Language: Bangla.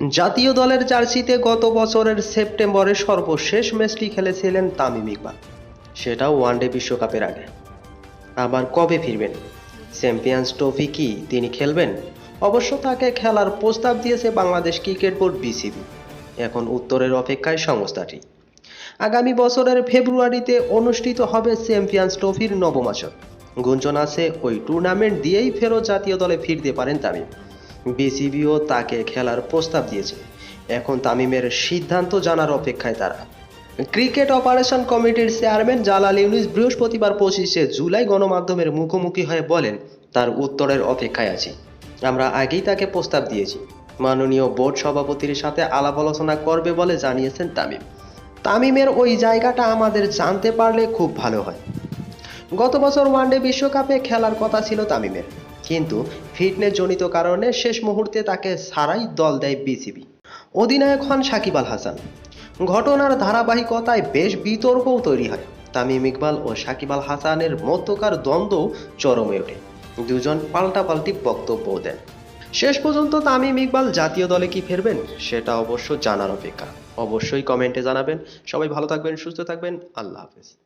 জাতীয় দলের জার্সিতে গত বছরের সেপ্টেম্বরে সর্বশেষ ম্যাচটি খেলেছিলেন তামিম ইকবাল। সেটাও ওয়ানডে বিশ্বকাপের আগে। আবার কবে ফিরবেন? চ্যাম্পিয়ন্স ট্রফি কি তিনি খেলবেন? অবশ্য তাকে খেলার প্রস্তাব দিয়েছে বাংলাদেশ ক্রিকেট বোর্ড বিসিবি। এখন উত্তরের অপেক্ষায় সংস্থাটি। আগামী বছরের ফেব্রুয়ারিতে অনুষ্ঠিত হবে চ্যাম্পিয়ন্স ট্রফির নবম আসর। গুঞ্জন আছে ওই টুর্নামেন্ট দিয়েই ফেরত জাতীয় দলে ফিরতে পারেন তামিম। বিসিবিও তাকে খেলার প্রস্তাব দিয়েছে। এখন তামিমের সিদ্ধান্ত জানার অপেক্ষায় তারা। ক্রিকেট অপারেশন কমিটির চেয়ারম্যান জালাল ইউনিস বৃহস্পতিবার পঁচিশে জুলাই গণমাধ্যমের মুখোমুখি হয়ে বলেন, তার উত্তরের অপেক্ষায় আছি। আমরা আগেই তাকে প্রস্তাব দিয়েছি। মাননীয় বোর্ড সভাপতির সাথে আলাপ আলোচনা করবে বলে জানিয়েছেন তামিম। তামিমের ওই জায়গাটা আমাদের জানতে পারলে খুব ভালো হয়। গত বছর ওয়ানডে বিশ্বকাপে খেলার কথা ছিল তামিমের। কিন্তু ফিটনেস জনিত কারণে শেষ মুহূর্তে তাকে ছাড়াই দল দেয় বিসিবি। অধিনায়ক হন সাকিব আল হাসান। ঘটনার ধারাবাহিকতায় বেশ বিতর্কও তৈরি হয়। তামিম ইকবাল ও সাকিব আল হাসানের মধ্যকার দ্বন্দ্ব চরমে ওঠে। দুজন পাল্টাপাল্টি বক্তব্য দেন। শেষ পর্যন্ত তামিম ইকবাল জাতীয় দলে কি ফিরবেন, সেটা অবশ্য জানার অপেক্ষা। অবশ্যই কমেন্টে জানাবেন। সবাই ভালো থাকবেন, সুস্থ থাকবেন। আল্লাহ হাফেজ।